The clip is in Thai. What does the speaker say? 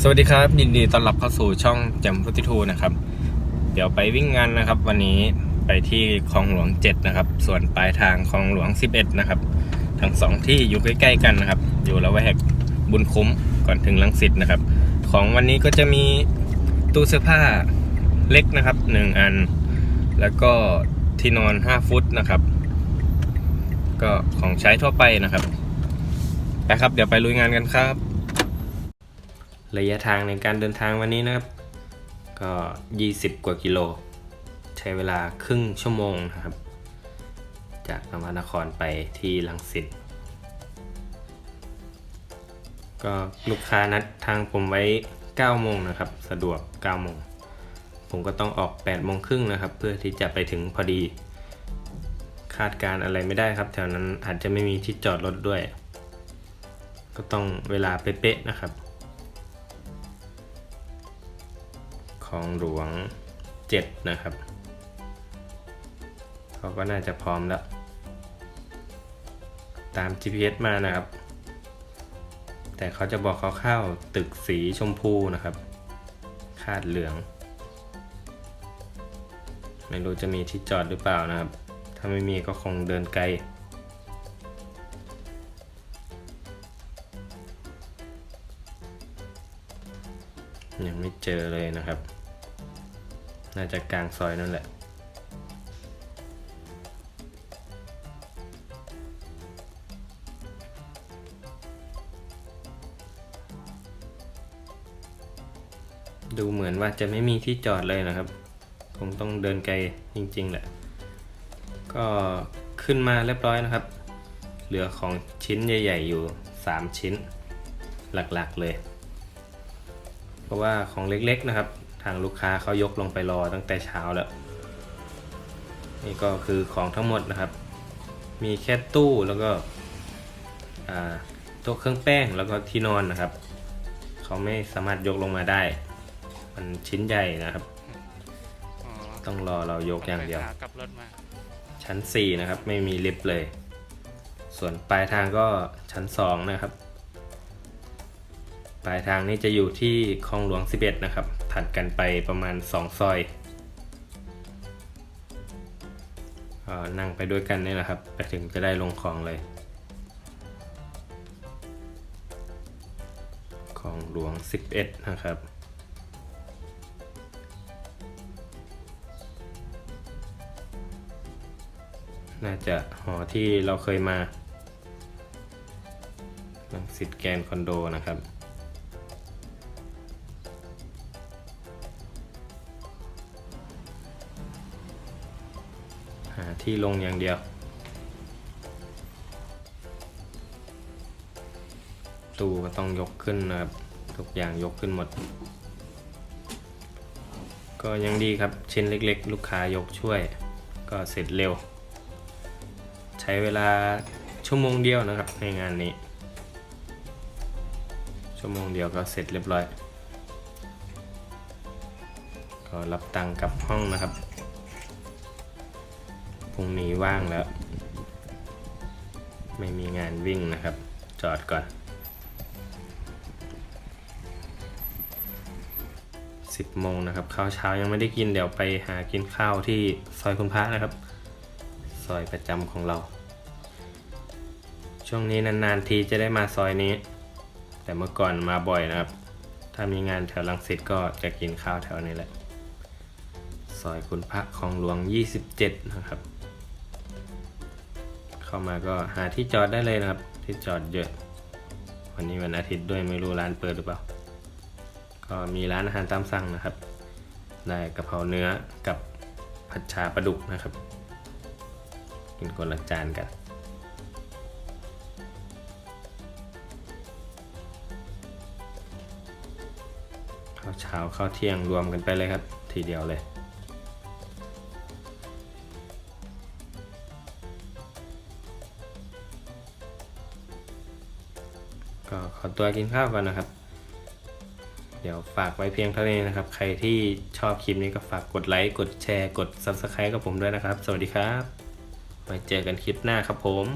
สวัสดีครับยินดีต้อนรับเข้าสู่ช่องแจมพุทธิทูนะครับ เดี๋ยวไปวิ่งงานนะครับ วันนี้ไปที่คลองหลวง 7 นะครับ ส่วนปลายทางคลองหลวง 11 นะครับ ทั้งสองที่อยู่ใกล้ๆกันนะครับ อยู่ละแวกบุญคุ้มก่อนถึงลังสิตนะครับ ของวันนี้ก็จะมีตู้เสื้อผ้าเล็กนะครับ 1 อัน แล้วก็ที่นอน 5 ฟุตนะครับ ก็ของใช้ทั่วไปนะครับไปครับ เดี๋ยวไปลุยงานกันครับ ระยะทางในการเดินทางวันนี้นะครับ ก็ 20 กว่ากิโล ใช้เวลาครึ่งชั่วโมงนะครับ จากนวนครไปที่ลังสิตก็ลูกค้านัดทางผมไว้ 9 โมงนะครับ สะดวก 9 โมง ผมก็ต้องออก 8 โมงครึ่งนะครับ เพื่อที่จะไปถึงพอดี คาดการอะไรไม่ได้ครับ แถวนั้นอาจจะไม่มีที่จอดรถด้วย ก็ต้องเวลาเป๊ะๆนะครับ ของหลวง 7 นะครับ เขาก็น่าจะพร้อมแล้ว ตาม GPS มานะครับ แต่เขาจะบอกเขาเข้าตึกสีชมพูนะครับ คาดเหลือง ไม่รู้จะมีที่จอดหรือเปล่านะครับ ถ้าไม่มีก็คงเดินไกลยังไม่เจอเลยนะครับ น่าจะกลางซอยนั่นแหละ ดูเหมือนว่าจะไม่มีที่จอดเลยนะครับ คงต้องเดินไกลจริง ๆ แหละ ก็ขึ้นมาเรียบร้อยนะครับ เหลือของชิ้นใหญ่ ๆ อยู่ 3 ชิ้นหลักๆเลย เพราะว่าของเล็กๆนะครับางลูกค้าเขายกลงไปรอตั้งแต่เช้าแล้ว นี่ก็คือของทั้งหมดนะครับ มีแค่ตู้แล้วก็อ่าโต๊ะเครื่องแป้งแล้วก็ที่นอนนะครับ เขาไม่สามารถยกลงมาได้ มันชิ้นใหญ่นะครับอ๋อต้องรอเรายกอย่างเดียวขากลับรถมา ชั้น 4 นะครับ ไม่มีลิฟต์เลย ส่วนปลายทางก็ชั้น 2 นะครับ ปลายทางนี้จะอยู่ที่คลองหลวง 11 นะครับ ถัดกันไปประมาณ 2 ซอยออนั่งไปด้วยกันนี่แหละครับ ไปถึงจะได้ลงคลองเลยคลองหลวง 11 นะครับน่าจะหอที่เราเคยมาลังสิตแกนคอนโดนะครับ หาที่ลงอย่างเดียว ตู้ก็ต้องยกขึ้นนะครับ ทุกอย่างยกขึ้นหมด ก็ยังดีครับชิ้นเล็กๆ ลูกค้ายกช่วย ก็เสร็จเร็ว ใช้เวลาชั่วโมงเดียวนะครับในงานนี้ ชั่วโมงเดียวก็เสร็จเรียบร้อย ก็รับตังค์กลับห้องนะครับ พรุ่งนี้ว่างแล้ว ไม่มีงานวิ่งนะครับ จอดก่อน 10โมงนะครับข้าวเช้ายังไม่ได้กินเดี๋ยวไปหากินข้าวที่ซอยคุณพระนะครับ ซอยประจำของเรา ช่วงนี้นานๆทีจะได้มาซอยนี้ แต่เมื่อก่อนมาบ่อยนะครับ ถ้ามีงานแถวลังสิตก็จะกินข้าวแถวนี้แหละซอยคุณพระของหลวง 27 นะครับ เข้ามาก็หาที่จอดได้เลยนะครับ ที่จอดเยอะ วันนี้วันอาทิตย์ด้วยไม่รู้ร้านเปิดหรือเปล่า ก็มีร้านอาหารตามสั่งนะครับ ได้กะเพราเนื้อกับผัดชาปลาดุกนะครับ กินคนละจานกันข้าวเช้าข้าวเที่ยงรวมกันไปเลยครับ ทีเดียวเลย ก็ขอตัวกินข้าวก่อนนะครับ เดี๋ยวฝากไว้เพียงเท่านี้นะครับ ใครที่ชอบคลิปนี้ก็ฝากกดไลค์ กดแชร์ กด Subscribe กับผมด้วยนะครับ สวัสดีครับ ไว้เจอกันคลิปหน้าครับผม